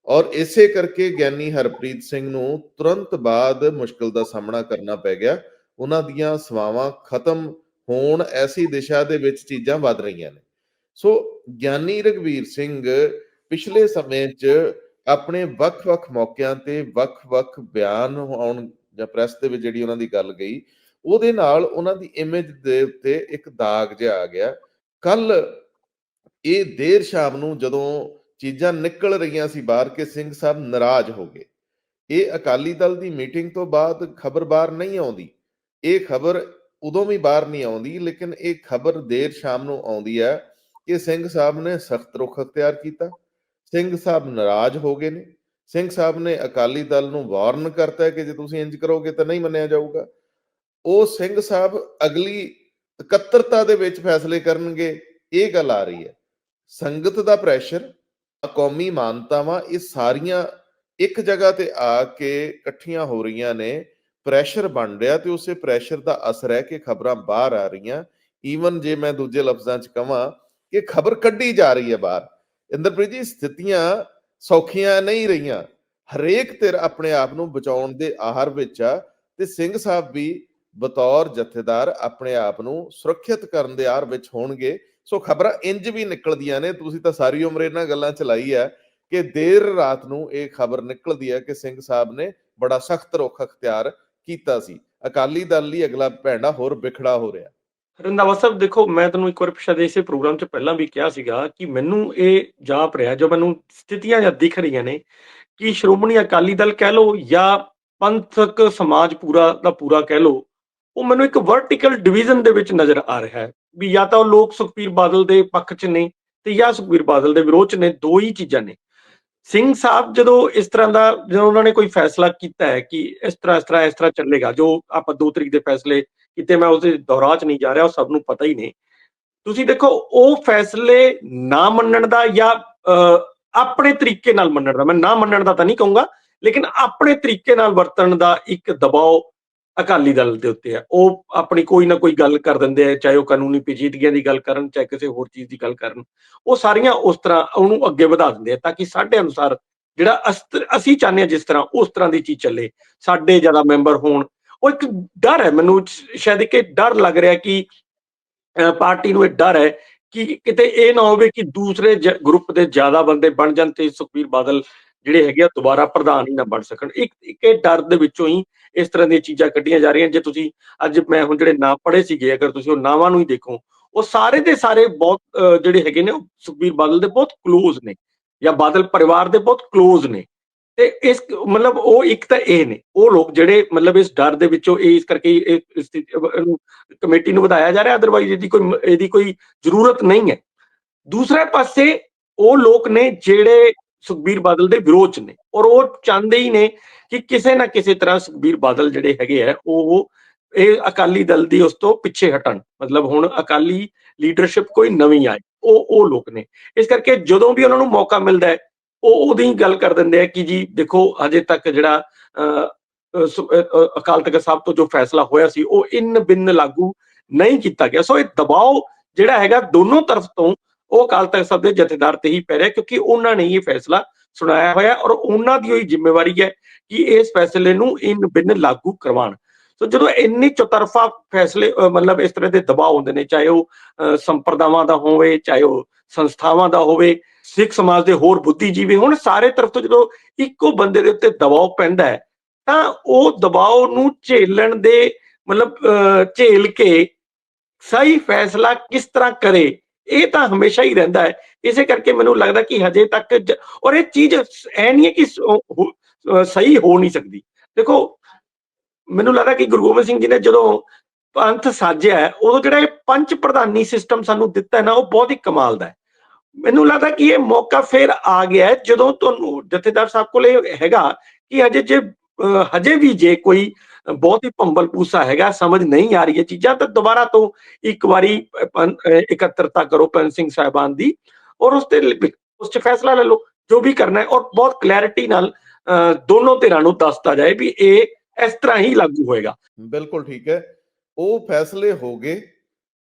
ਔਰ ਇਸੇ ਕਰਕੇ ਗਿਆਨੀ ਹਰਪ੍ਰੀਤ ਸਿੰਘ ਨੂੰ ਤੁਰੰਤ ਬਾਅਦ ਮੁਸ਼ਕਲ ਦਾ ਸਾਹਮਣਾ ਕਰਨਾ ਪੈ ਗਿਆ। ਉਹਨਾਂ ਦੀਆਂ ਸਵਾਵਾਂ ਖਤਮ ਹੋਣ ਐਸੀ ਦਿਸ਼ਾ ਦੇ ਵਿੱਚ ਚੀਜ਼ਾਂ ਵੱਧ ਰਹੀਆਂ ਨੇ। ਸੋ ਗਿਆਨੀ ਰਗਵੀਰ ਸਿੰਘ ਪਿਛਲੇ ਸਮੇਂ 'ਚ ਆਪਣੇ ਵੱਖ-ਵੱਖ ਮੌਕਿਆਂ ਤੇ ਵੱਖ-ਵੱਖ ਬਿਆਨ ਆਉਣ ਜਾਂ ਪ੍ਰੈਸ ਦੇ ਵਿੱਚ ਜਿਹੜੀ ਉਹਨਾਂ ਦੀ ਗੱਲ ਗਈ, ਉਹਦੇ ਨਾਲ ਉਹਨਾਂ ਦੀ ਇਮੇਜ ਦੇ ਉੱਤੇ ਇੱਕ ਦਾਗ ਜਿਹਾ ਆ ਗਿਆ। ਕੱਲ ਇਹ ਦੇਰ ਸ਼ਾਮ ਨੂੰ ਜਦੋਂ ਚੀਜ਼ਾਂ ਨਿਕਲ ਰਹੀਆਂ ਸੀ ਬਾਹਰ ਕੇ ਸਿੰਘ ਸਾਹਿਬ ਨਾਰਾਜ਼ ਹੋ ਗਏ। ਇਹ ਅਕਾਲੀ ਦਲ ਦੀ ਮੀਟਿੰਗ ਤੋਂ ਬਾਅਦ ਖਬਰ ਬਾਹਰ ਨਹੀਂ ਆਉਂਦੀ। ਇਹ ਖਬਰ ਉਦੋਂ ਵੀ ਬਾਹਰ ਨਹੀਂ ਆਉਂਦੀ, ਲੇਕਿਨ ਇਹ ਖਬਰ ਦੇਰ ਸ਼ਾਮ ਨੂੰ ਆਉਂਦੀ ਹੈ ਕਿ ਸਿੰਘ ਸਾਹਿਬ ਨੇ ਸਖਤ ਰੁਖ ਅਖਤਿਆਰ ਕੀਤਾ। ਸਿੰਘ ਸਾਹਿਬ ਨਾਰਾਜ਼ ਹੋ ਗਏ ਨੇ। ਸਿੰਘ ਸਾਹਿਬ ਨੇ ਅਕਾਲੀ ਦਲ ਨੂੰ ਵਾਰਨ ਕਰਤਾ ਕਿ ਜੇ ਤੁਸੀਂ ਇੰਜ ਕਰੋਗੇ ਤਾਂ ਨਹੀਂ ਮੰਨਿਆ ਜਾਊਗਾ। ਉਹ ਸਿੰਘ ਸਾਹਿਬ ਅਗਲੀ ਇਕੱਤਰਤਾ ਦੇ ਵਿੱਚ ਫੈਸਲੇ ਕਰਨਗੇ, ਇਹ ਗੱਲ ਆ ਰਹੀ ਹੈ। ਸੰਗਤ ਦਾ ਪ੍ਰੈਸ਼ਰ ਕੌਮੀ ਮਾਨਤਾਵਾਂ, ਇਹ ਸਾਰੀਆਂ ਇੱਕ ਜਗ੍ਹਾ ਤੇ ਆ ਕੇ ਇਕੱਠੀਆਂ ਹੋ ਰਹੀਆਂ ਨੇ। ਪ੍ਰੈਸ਼ਰ ਬਣ ਰਿਹਾ ਤੇ ਉਸੇ ਪ੍ਰੈਸ਼ਰ ਦਾ ਅਸਰ ਹੈ ਕਿ ਖਬਰਾਂ ਬਾਹਰ ਆ ਰਹੀਆਂ। ਈਵਨ ਜੇ ਮੈਂ ਦੂਜੇ ਲਫ਼ਜ਼ਾਂ 'ਚ ਕਹਾਂ ਕਿ ਖਬਰ ਕੱਢੀ ਜਾ ਰਹੀ ਹੈ ਬਾਹਰ। ਇੰਦਰਪ੍ਰੀਤ ਜੀ, ਸਥਿਤੀਆਂ ਸੌਖੀਆਂ ਨਹੀਂ ਰਹੀਆਂ। ਹਰੇਕ ਧਿਰ ਆਪਣੇ ਆਪ ਨੂੰ ਬਚਾਉਣ ਦੇ ਆਹਰ ਵਿੱਚ ਆ ਤੇ ਸਿੰਘ ਸਾਹਿਬ ਵੀ ਬਤੌਰ ਜਥੇਦਾਰ ਆਪਣੇ ਆਪ ਨੂੰ ਸੁਰੱਖਿਅਤ ਕਰਨ ਦੇ ਆਹਰ ਵਿੱਚ ਹੋਣਗੇ। ਸੋ ਖਬਰਾਂ ਇੰਜ ਵੀ ਨਿਕਲਦੀਆਂ ਨੇ, ਤੁਸੀਂ ਤਾਂ ਸਾਰੀ ਉਮਰ ਇਹਨਾਂ ਗੱਲਾਂ ਚਲਾਈ ਹੈ ਕਿ ਦੇਰ ਰਾਤ ਨੂੰ ਇਹ ਖਬਰ ਨਿਕਲਦੀ ਹੈ ਕਿ ਸਿੰਘ ਸਾਹਿਬ ਨੇ ਬੜਾ ਸਖਤ ਰੁਖ ਅਖਤਿਆਰ ਕੀਤਾ ਸੀ। ਅਕਾਲੀ ਦਲ ਲਈ ਅਗਲਾ ਭੈਂਡਾ ਹੋਰ ਵਿਖੜਾ ਹੋ ਰਿਹਾ। ਰੰਦਾਵਾ ਸਾਹਿਬ, ਦੇਖੋ, ਮੈਂ ਤੁਹਾਨੂੰ ਇੱਕ ਵਾਰ ਸ਼ਾਇਦ ਇਸੇ ਪ੍ਰੋਗਰਾਮ 'ਚ ਪਹਿਲਾਂ ਵੀ ਕਿਹਾ ਸੀਗਾ ਕਿ ਮੈਨੂੰ ਇਹ ਜਾਪ ਰਿਹਾ, ਜੋ ਮੈਨੂੰ ਸਥਿਤੀਆਂ ਜਾਂ ਦਿਖ ਰਹੀਆਂ ਨੇ ਕਿ ਸ਼੍ਰੋਮਣੀ ਅਕਾਲੀ ਦਲ ਕਹਿ ਲਓ ਜਾਂ ਪੰਥਕ ਸਮਾਜ ਪੂਰਾ ਦਾ ਪੂਰਾ ਕਹਿ ਲਓ, ਉਹ ਮੈਨੂੰ ਇੱਕ ਵਰਟੀਕਲ ਡਿਵੀਜ਼ਨ ਦੇ ਵਿੱਚ ਨਜ਼ਰ ਆ ਰਿਹਾ ਹੈ ਵੀ ਜਾਂ ਤਾਂ ਉਹ ਲੋਕ ਸੁਖਬੀਰ ਬਾਦਲ ਦੇ ਪੱਖ 'ਚ ਨੇ ਤੇ ਜਾਂ ਸੁਖਬੀਰ ਬਾਦਲ ਦੇ ਵਿਰੋਧ 'ਚ ਨੇ, ਦੋ ਹੀ ਚੀਜ਼ਾਂ ਨੇ। ਸਿੰਘ ਸਾਹਿਬ ਜਦੋਂ ਇਸ ਤਰ੍ਹਾਂ ਦਾ ਜਦੋਂ ਉਹਨਾਂ ਨੇ ਕੋਈ ਫੈਸਲਾ ਕੀਤਾ ਹੈ ਕਿ ਇਸ ਤਰ੍ਹਾਂ ਇਸ ਤਰ੍ਹਾਂ ਇਸ ਤਰ੍ਹਾਂ ਚੱਲੇਗਾ ਜੋ ਆਪਾਂ ਦੋ ਤਰੀਕ ਦੇ ਫੈਸਲੇ ਕਿਤੇ ਮੈਂ ਉਸਦੇ ਦੌਰਾਨ 'ਚ ਨਹੀਂ ਜਾ ਰਿਹਾ ਉਹ ਸਭ ਨੂੰ ਪਤਾ ਹੀ ਨੇ। ਤੁਸੀਂ ਦੇਖੋ ਉਹ ਫੈਸਲੇ ਨਾ ਮੰਨਣ ਦਾ ਜਾਂ ਅਹ, ਆਪਣੇ ਤਰੀਕੇ ਨਾਲ ਮੰਨਣ ਦਾ ਮੈਂ ਨਾ ਮੰਨਣ ਦਾ ਤਾਂ ਨਹੀਂ ਕਹੂੰਗਾ ਲੇਕਿਨ ਆਪਣੇ ਤਰੀਕੇ ਨਾਲ ਵਰਤਣ ਦਾ ਇੱਕ ਦਬਾਅ ਅਕਾਲੀ ਦਲ ਦੇ ਉੱਤੇ ਹੈ ਉਹ ਆਪਣੀ ਕੋਈ ਨਾ ਕੋਈ ਗੱਲ ਕਰ ਦਿੰਦੇ ਆ, ਚਾਹੇ ਉਹ ਕਾਨੂੰਨੀ ਪੇਚੀਦਗੀਆਂ ਦੀ ਗੱਲ ਕਰਨ, ਚਾਹੇ ਕਿਸੇ ਹੋਰ ਚੀਜ਼ ਦੀ ਗੱਲ ਕਰਨ। ਉਹ ਸਾਰੀਆਂ ਉਸ ਤਰ੍ਹਾਂ ਉਹਨੂੰ ਅੱਗੇ ਵਧਾ ਦਿੰਦੇ ਆ ਤਾਂ ਕਿ ਸਾਡੇ ਅਨੁਸਾਰ ਜਿਹੜਾ ਅਸਤ- ਅਸੀਂ ਚਾਹੁੰਦੇ ਹਾਂ ਜਿਸ ਤਰ੍ਹਾਂ ਉਸ ਤਰ੍ਹਾਂ ਦੀ ਚੀਜ਼ ਚੱਲੇ, ਸਾਡੇ ਜ਼ਿਆਦਾ ਮੈਂਬਰ ਹੋਣ। ਉਹ ਇੱਕ ਡਰ ਹੈ, ਮੈਨੂੰ ਸ਼ਾਇਦ ਕਿ ਡਰ ਲੱਗ ਰਿਹਾ ਕਿ ਪਾਰਟੀ ਨੂੰ ਇਹ ਡਰ ਹੈ ਕਿ ਕਿਤੇ ਇਹ ਨਾ ਹੋਵੇ ਕਿ ਦੂਸਰੇ ਜ- ਗਰੁੱਪ ਦੇ ਜ਼ਿਆਦਾ ਬੰਦੇ ਬਣ ਜਾਣ ਤੇ ਸੁਖਬੀਰ ਬਾਦਲ ਜਿਹੜੇ ਹੈਗੇ ਆ, ਦੁਬਾਰਾ ਪ੍ਰਧਾਨ ਹੀ ਨਾ ਬਣ ਸਕਣ। ਇੱਕ ਇੱਕ ਇਹ ਡਰ ਦੇ ਵਿੱਚੋਂ ਹੀ ਇਸ ਤਰ੍ਹਾਂ ਦੀਆਂ ਚੀਜ਼ਾਂ ਕੱਢੀਆਂ ਜਾ ਰਹੀਆਂ ਜੇ ਤੁਸੀਂ ਅੱਜ ਮੈਂ ਹੁਣ ਜਿਹੜੇ ਨਾਂ ਪੜ੍ਹੇ ਸੀਗੇ, ਅਗਰ ਤੁਸੀਂ ਉਹ ਨਾਵਾਂ ਨੂੰ ਹੀ ਦੇਖੋ, ਉਹ ਸਾਰੇ ਦੇ ਸਾਰੇ ਬਹੁਤ ਜਿਹੜੇ ਹੈਗੇ ਨੇ ਸੁਖਬੀਰ ਬਾਦਲ ਦੇ ਬਹੁਤ ਕਲੋਜ਼ ਨੇ ਜਾਂ ਬਾਦਲ ਪਰਿਵਾਰ ਦੇ ਬਹੁਤ ਕਲੋਜ਼ ਨੇ। ਤੇ ਇਸ ਮਤਲਬ ਉਹ ਇੱਕ ਤਾਂ ਇਹ ਨੇ, ਉਹ ਲੋਕ ਜਿਹੜੇ ਮਤਲਬ ਇਸ ਡਰ ਦੇ ਵਿੱਚੋਂ ਇਹ ਇਸ ਕਰਕੇ ਇਸ ਕਮੇਟੀ ਨੂੰ ਵਧਾਇਆ ਜਾ ਰਿਹਾ ਅਦਰਵਾਈਜ਼ ਇਹਦੀ ਕੋਈ ਇਹਦੀ ਕੋਈ ਜ਼ਰੂਰਤ ਨਹੀਂ ਹੈ। ਦੂਸਰੇ ਪਾਸੇ ਉਹ ਲੋਕ ਨੇ ਜਿਹੜੇ ਸੁਖਬੀਰ ਬਾਦਲ ਦੇ ਵਿਰੋਧ ਚ ਨੇ ਔਰ ਉਹ ਚਾਹੁੰਦੇ ਹੀ ਨੇ ਕਿ ਕਿਸੇ ਨਾ ਕਿਸੇ ਤਰ੍ਹਾਂ ਸੁਖਬੀਰ ਬਾਦਲ ਜਿਹੜੇ ਹੈਗੇ ਆ ਉਹ ਇਹ ਅਕਾਲੀ ਦਲ ਦੀ ਉਸ ਤੋਂ ਪਿੱਛੇ ਹਟਣ। ਮਤਲਬ ਹੁਣ ਅਕਾਲੀ ਲੀਡਰਸ਼ਿਪ ਕੋਈ ਨਵੀਂ ਆਏ ਉਹ ਉਹ ਲੋਕ ਨੇ। ਇਸ ਕਰਕੇ ਜਦੋਂ ਵੀ ਉਹਨਾਂ ਨੂੰ ਮੌਕਾ ਮਿਲਦਾ ਹੈ ਉਹ ਉਹਦੀ ਗੱਲ ਕਰ ਦਿੰਦੇ ਆ ਕਿ ਜੀ ਦੇਖੋ ਅਜੇ ਤੱਕ ਜਿਹੜਾ ਅਹ, ਅਕਾਲ ਤਖਤ ਸਾਹਿਬ ਤੋਂ ਜੋ ਫੈਸਲਾ ਹੋਇਆ ਸੀ ਉਹ ਇਨ ਬਿਨ ਲਾਗੂ ਨਹੀਂ ਕੀਤਾ ਗਿਆ। ਸੋ ਇਹ ਦਬਾਅ ਜਿਹੜਾ ਹੈਗਾ ਦੋਨੋਂ ਤਰਫ ਤੋਂ ਉਹ ਅਕਾਲ ਤਖਤ ਸਾਹਿਬ ਦੇ ਜਥੇਦਾਰ ਤੇ ਹੀ ਪੈ ਰਿਹਾ ਕਿਉਂਕਿ ਉਹਨਾਂ ਨੇ ਇਹ ਫੈਸਲਾ ਸੁਣਾਇਆ ਹੋਇਆ ਔਰ ਉਹਨਾਂ ਦੀ ਹੋਈ ਜ਼ਿੰਮੇਵਾਰੀ ਹੈ ਕਿ ਇਸ ਫੈਸਲੇ ਨੂੰ ਇਨ ਬਿਨ ਲਾਗੂ ਕਰਵਾਉਣ। ਸੋ ਜਦੋਂ ਇੰਨੀ ਚਤਰਫਾ ਫੈਸਲੇ ਮਤਲਬ ਇਸ ਤਰ੍ਹਾਂ ਦੇ ਦਬਾਅ ਹੁੰਦੇ ਨੇ ਚਾਹੇ ਉਹ ਸੰਪਰਦਾਵਾਂ ਦਾ ਹੋਵੇ ਚਾਹੇ ਉਹ ਸੰਸਥਾਵਾਂ ਦਾ ਹੋਵੇ ਸਿੱਖ ਸਮਾਜ ਦੇ ਹੋਰ ਬੁੱਧੀਜੀਵੀ ਹੁਣ ਸਾਰੇ ਤਰਫ ਤੋਂ ਜਦੋਂ ਇੱਕੋ ਬੰਦੇ ਦੇ ਉੱਤੇ ਦਬਾਅ ਪੈਂਦਾ ਹੈ ਤਾਂ ਉਹ ਦਬਾਅ ਨੂੰ ਝੇਲਣ ਦੇ ਮਤਲਬ ਅਹ, ਝੇਲ ਕੇ ਸਹੀ ਫੈਸਲਾ ਕਿਸ ਤਰ੍ਹਾਂ ਕਰੇ ਇਹ ਤਾਂ ਹਮੇਸ਼ਾ ਹੀ ਰਹਿੰਦਾ ਹੈ। ਇਸੇ ਕਰਕੇ ਮੈਨੂੰ ਲੱਗਦਾ ਕਿ ਹਜੇ ਤੱਕ ਔਰ ਇਹ ਚੀਜ਼ ਐ ਨਹੀਂ ਹੈ ਕਿ ਸਹੀ ਹੋ ਨਹੀਂ ਸਕਦੀ। ਦੇਖੋ ਮੈਨੂੰ ਲੱਗਦਾ ਕਿ ਗੁਰੂ ਗੋਬਿੰਦ ਸਿੰਘ ਜੀ ਨੇ ਜਦੋਂ ਪੰਥ ਸਾਜਿਆ ਉਦੋਂ ਜਿਹੜਾ ਇਹ ਪੰਜ ਪ੍ਰਧਾਨੀ ਸਿਸਟਮ ਸਾਨੂੰ ਦਿੱਤਾ ਨਾ ਉਹ ਬਹੁਤ ਹੀ ਕਮਾਲ ਦਾ ਹੈ। ਮੈਨੂੰ ਲੱਗਦਾ ਕਿ ਇਹ ਮੌਕਾ ਫੇਰ ਆ ਗਿਆ ਜਦੋਂ ਤੁਹਾਨੂੰ ਜਥੇਦਾਰ ਸਾਹਿਬ ਕੋਲ ਇਹ ਹੈਗਾ ਕਿ ਹਜੇ ਜੇ ਹਜੇ ਵੀ ਜੇ ਕੋਈ ਬਹੁਤ ਹੀ ਭੰਬਲ ਪੂਸਾ ਹੈਗਾ ਸਮਝ ਨਹੀਂ ਆ ਰਹੀ ਇਹ ਚੀਜ਼ਾਂ ਤਾਂ ਦੁਬਾਰਾ ਤੋਂ ਇੱਕ ਵਾਰੀ ਅਹ, ਇਕੱਤਰਤਾ ਕਰੋ ਪੰਜ ਸਿੰਘ ਸਾਹਿਬਾਨ ਦੀ। ਔਰ ਉਸ ਤੇ ਉਸ 'ਚ ਫੈਸਲਾ ਲੈ ਲਓ, ਜੋ ਵੀ ਕਰਨਾ ਹੈ ਔਰ ਬਹੁਤ ਕਲੈਰਿਟੀ ਨਾਲ ਦੋਨੋਂ ਧਿਰਾਂ ਨੂੰ ਦੱਸਤਾ ਜਾਏ ਵੀ ਇਹ ਇਸ ਤਰ੍ਹਾਂ ਹੀ ਲਾਗੂ ਹੋਏਗਾ। ਬਿਲਕੁਲ ਠੀਕ ਹੈ। ਉਹ ਫੈਸਲੇ ਹੋ ਗਏ।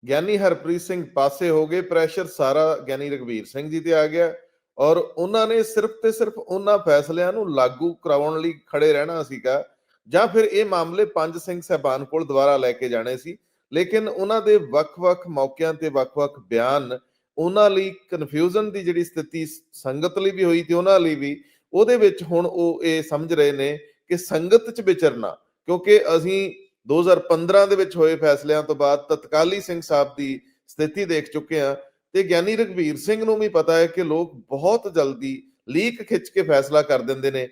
ਗਿਆਨੀ ਹਰਪ੍ਰੀਤ ਸਿੰਘ ਪਾਸੇ ਹੋ ਗਏ। ਪ੍ਰੈਸ਼ਰ ਸਾਰਾ ਗਿਆਨੀ ਰਗਵੀਰ ਸਿੰਘ ਜੀ ਤੇ ਆ ਗਿਆ ਔਰ ਉਹਨਾਂ ਨੇ ਸਿਰਫ ਤੇ ਸਿਰਫ ਉਹਨਾਂ ਫੈਸਲਿਆਂ ਨੂੰ ਲਾਗੂ ਕਰਾਉਣ ਲਈ ਖੜੇ ਰਹਿਣਾ ਸੀਗਾ ਜਾਂ ਫਿਰ ਇਹ ਮਾਮਲੇ ਪੰਜ ਸਿੰਘ ਸਹਿਬਾਨ ਕੋਲ ਦੁਬਾਰਾ ਲੈ ਕੇ ਜਾਣੇ ਸੀ। ਲੇਕਿਨ ਉਹਨਾਂ ਦੇ ਵੱਖ-ਵੱਖ ਮੌਕਿਆਂ ਤੇ ਵੱਖ-ਵੱਖ ਬਿਆਨ ਉਹਨਾਂ ਲਈ ਕਨਫਿਊਜ਼ਨ ਦੀ ਜਿਹੜੀ ਸਥਿਤੀ ਸੰਗਤ ਲਈ ਵੀ ਹੋਈ ਤੇ ਉਹਨਾਂ ਲਈ ਵੀ, ਉਹਦੇ ਵਿੱਚ ਹੁਣ ਉਹ ਇਹ ਸਮਝ ਰਹੇ ਨੇ ਕਿ ਸੰਗਤ 'ਚ ਵਿਚਰਨਾ, ਕਿਉਂਕਿ ਅਸੀਂ 2015 ਦੇ ਵਿੱਚ ਹੋਏ ਫੈਸਲਿਆਂ ਤੋਂ ਬਾਅਦ ਤਤਕਾਲੀ ਸਿੰਘ ਸਾਹਿਬ ਦੀ ਸਥਿਤੀ ਦੇਖ ਚੁੱਕੇ ਹਾਂ ਤੇ ਗਿਆਨੀ ਰਘਵੀਰ ਸਿੰਘ ਨੂੰ ਵੀ ਪਤਾ ਹੈ ਕਿ ਲੋਕ ਬਹੁਤ ਜਲਦੀ ਲੀਕ ਖਿੱਚ ਕੇ ਫੈਸਲਾ ਕਰ ਦਿੰਦੇ ਨੇ।